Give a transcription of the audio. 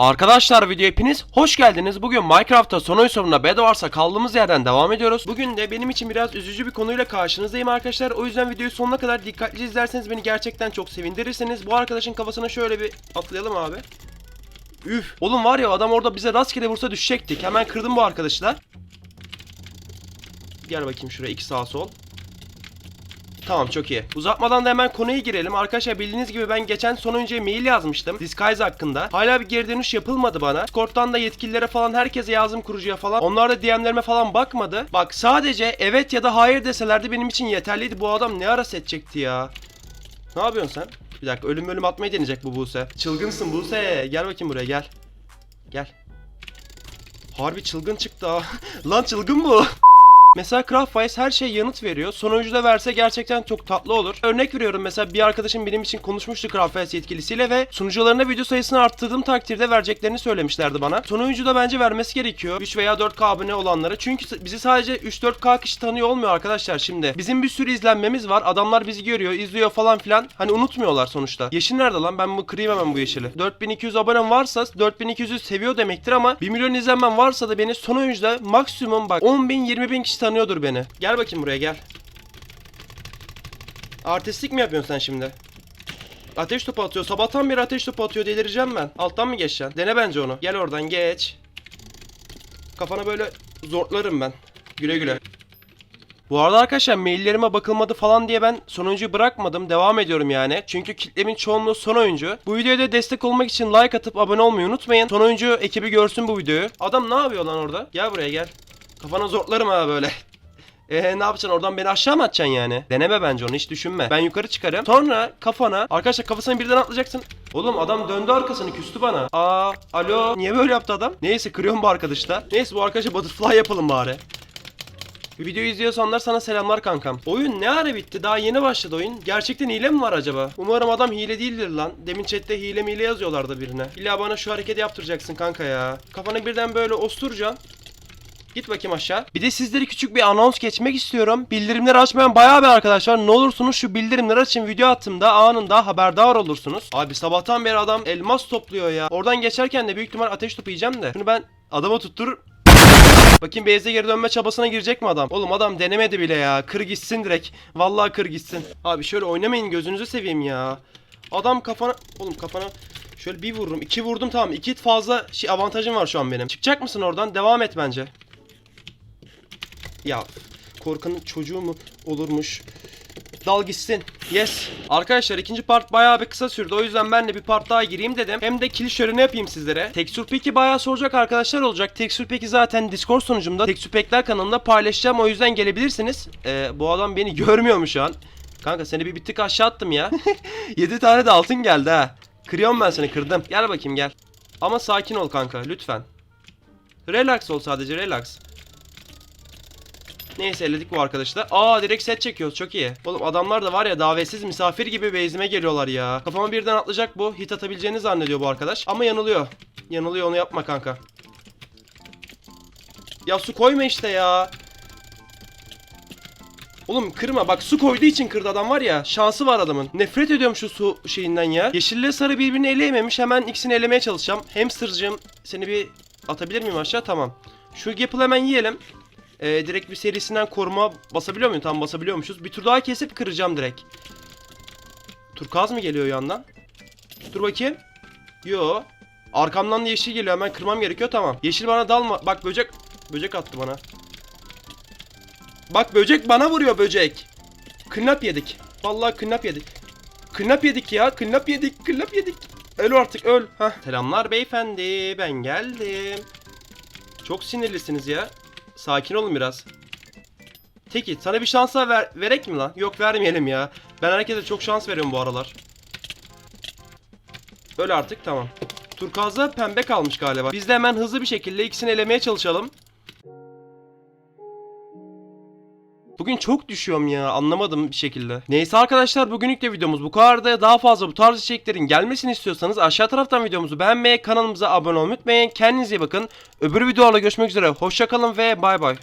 Arkadaşlar video hepiniz hoş geldiniz. Bugün Minecraft'ta son oyun sonuna Bedwars'a kaldığımız yerden devam ediyoruz. Bugün de benim için biraz üzücü bir konuyla karşınızdayım arkadaşlar. O yüzden videoyu sonuna kadar dikkatli izlerseniz beni gerçekten çok sevindirirsiniz. Bu arkadaşın kafasına şöyle bir atlayalım abi. Üf. Oğlum var ya adam orada bize rastgele vursa düşecektik. Hemen kırdım bu arkadaşlar. Gel bakayım şuraya iki sağ sol. Tamam çok iyi. Uzatmadan da hemen konuya girelim. Arkadaşlar bildiğiniz gibi ben geçen son önce mail yazmıştım. Disguise hakkında. Hala bir geri dönüş yapılmadı bana. Discord'dan da yetkililere falan herkese yazdım kurucuya falan. Onlar da DM'lerime falan bakmadı. Bak sadece evet ya da hayır deselerdi benim için yeterliydi. Bu adam ne ara seçecekti ya? Ne yapıyorsun sen? Bir dakika ölüm ölüm atmayı deneyecek bu Buse. Çılgınsın Buse. Gel bakayım buraya gel. Gel. Harbi çılgın çıktı ha. Lan çılgın bu. Mesela Craftwise her şey yanıt veriyor. Sonuncu da verse gerçekten çok tatlı olur. Örnek veriyorum mesela bir arkadaşım benim için konuşmuştu Craftwise yetkilisiyle ve sunucularına video sayısını arttırdığım takdirde vereceklerini söylemişlerdi bana. Sonuncu da bence vermesi gerekiyor. 3 veya 4K abone olanlara. Çünkü bizi sadece 3-4K kişi tanıyor olmuyor arkadaşlar şimdi. Bizim bir sürü izlenmemiz var. Adamlar bizi görüyor, izliyor falan filan. Hani unutmuyorlar sonuçta. Yeşil nerede lan? Ben bu kırayım hemen bu yeşili. 4200 abonem varsa 4200'ü seviyor demektir ama 1 milyon izlenmem varsa da beni son oyuncuda maksimum bak 10 bin 20 bin kişi tanıyordur beni. Gel bakayım buraya gel. Artistlik mi yapıyorsun sen şimdi? Ateş topu atıyor. Sabahtan beri ateş topu atıyor. Delireceğim ben. Alttan mı geçeceksin? Dene bence onu. Gel oradan geç. Kafana böyle zortlarım ben. Güle güle. Bu arada arkadaşlar maillerime bakılmadı falan diye ben sonuncuyu bırakmadım. Devam ediyorum yani. Çünkü kitlemin çoğunluğu son oyuncu. Bu videoya da destek olmak için like atıp abone olmayı unutmayın. Son oyuncu ekibi görsün bu videoyu. Adam ne yapıyor lan orada? Gel buraya gel. Kafana zortlarım ha böyle. Eee ne yapacaksın oradan beni aşağı mı atacaksın yani? Deneme bence onu hiç düşünme. Ben yukarı çıkarım. Sonra kafana arkadaşlar kafasına birden atlayacaksın. Oğlum adam döndü arkasını küstü bana. Aa alo niye böyle yaptı adam? Neyse kırıyorum bu arkadaşla. Neyse bu arkadaşa butterfly yapalım bari. Videoyu izliyorsanlar sana selamlar kankam. Oyun ne ara bitti? Daha yeni başladı oyun. Gerçekten hile mi var acaba? Umarım adam hile değildir lan. Demin chatte hile mile yazıyorlardı birine. İlla bana şu hareketi yaptıracaksın kanka ya. Kafanı birden böyle osturacaksın. Git bakayım aşağı. Bir de sizlere küçük bir anons geçmek istiyorum. Bildirimleri açmayan bayağı bir arkadaşlar. Ne olursunuz şu bildirimleri açın. Video attığımda anında haberdar olursunuz. Abi sabahtan beri adam elmas topluyor ya. Oradan geçerken de büyük ihtimal ateş topu yiyeceğim de. Şunu ben adama tutturur. Bakayım base'e geri dönme çabasına girecek mi adam? Oğlum adam denemedi bile ya. Kır gitsin direkt. Vallahi kır gitsin. Abi şöyle oynamayın gözünüzü seveyim ya. Adam kafana... Oğlum kafana... Şöyle bir vururum. iki vurdum tamam. İki fazla şey avantajım var şu an benim. Çıkacak mısın oradan? Devam et bence. Ya korkanın çocuğu mu olurmuş? Dal gitsin. Yes. Arkadaşlar ikinci part bayağı bir kısa sürdü. O yüzden ben de bir part daha gireyim dedim. Hem de kill şöleni yapayım sizlere. Texture Pack'i bayağı soracak arkadaşlar olacak. Texture Pack'i zaten Discord sunucumda Texture Pack'ler kanalında paylaşacağım. O yüzden gelebilirsiniz. Ee, bu adam beni görmüyor mu şu an? Kanka seni bir bittik aşağı attım ya. 7 tane de altın geldi ha. Kırıyorum ben seni kırdım. Gel bakayım gel. Ama sakin ol kanka lütfen. Relax ol sadece relax. Neyse elledik bu arkadaşlar. Aa direkt set çekiyoruz çok iyi. Oğlum adamlar da var ya davetsiz misafir gibi base'ime geliyorlar ya. Kafama birden atlayacak bu. Hit atabileceğini zannediyor bu arkadaş. Ama yanılıyor. Yanılıyor onu yapma kanka. Ya su koyma işte ya. Oğlum kırma bak su koyduğu için kırdı adam var ya şansı var adamın. Nefret ediyorum şu su şeyinden ya. Yeşille sarı birbirini eleyememiş hemen ikisini elemeye çalışacağım. Hamstercığım seni bir atabilir miyim aşağı tamam. Şu Gapple hemen yiyelim. Ee, direkt bir serisinden koruma basabiliyor muyum? Tam basabiliyormuşuz. Bir tur daha kesip kıracağım direkt. Turkaz mı geliyor yandan? Dur bakayım. Yo. Arkamdan da yeşil geliyor. Hemen kırmam gerekiyor. Tamam. Yeşil bana dalma. Bak böcek. Böcek attı bana. Bak böcek bana vuruyor böcek. Kınap yedik. Vallahi kınap yedik. Kınap yedik ya. Kınap yedik. Kınap yedik. Öl artık öl. Heh. Selamlar beyefendi. Ben geldim. Çok sinirlisiniz ya. Sakin olun biraz. Teki sana bir şans daha ver, verek mi lan? Yok vermeyelim ya. Ben herkese çok şans veriyorum bu aralar. Öyle artık tamam. Turkuaz'da pembe kalmış galiba. Biz de hemen hızlı bir şekilde ikisini elemeye çalışalım. Bugün çok düşüyorum ya anlamadım bir şekilde. Neyse arkadaşlar bugünlük de videomuz bu kadar da daha fazla bu tarz içeriklerin gelmesini istiyorsanız aşağı taraftan videomuzu beğenmeyi kanalımıza abone olmayı unutmayın. Kendinize iyi bakın. Öbür videolarla görüşmek üzere. Hoşçakalın ve bay bay.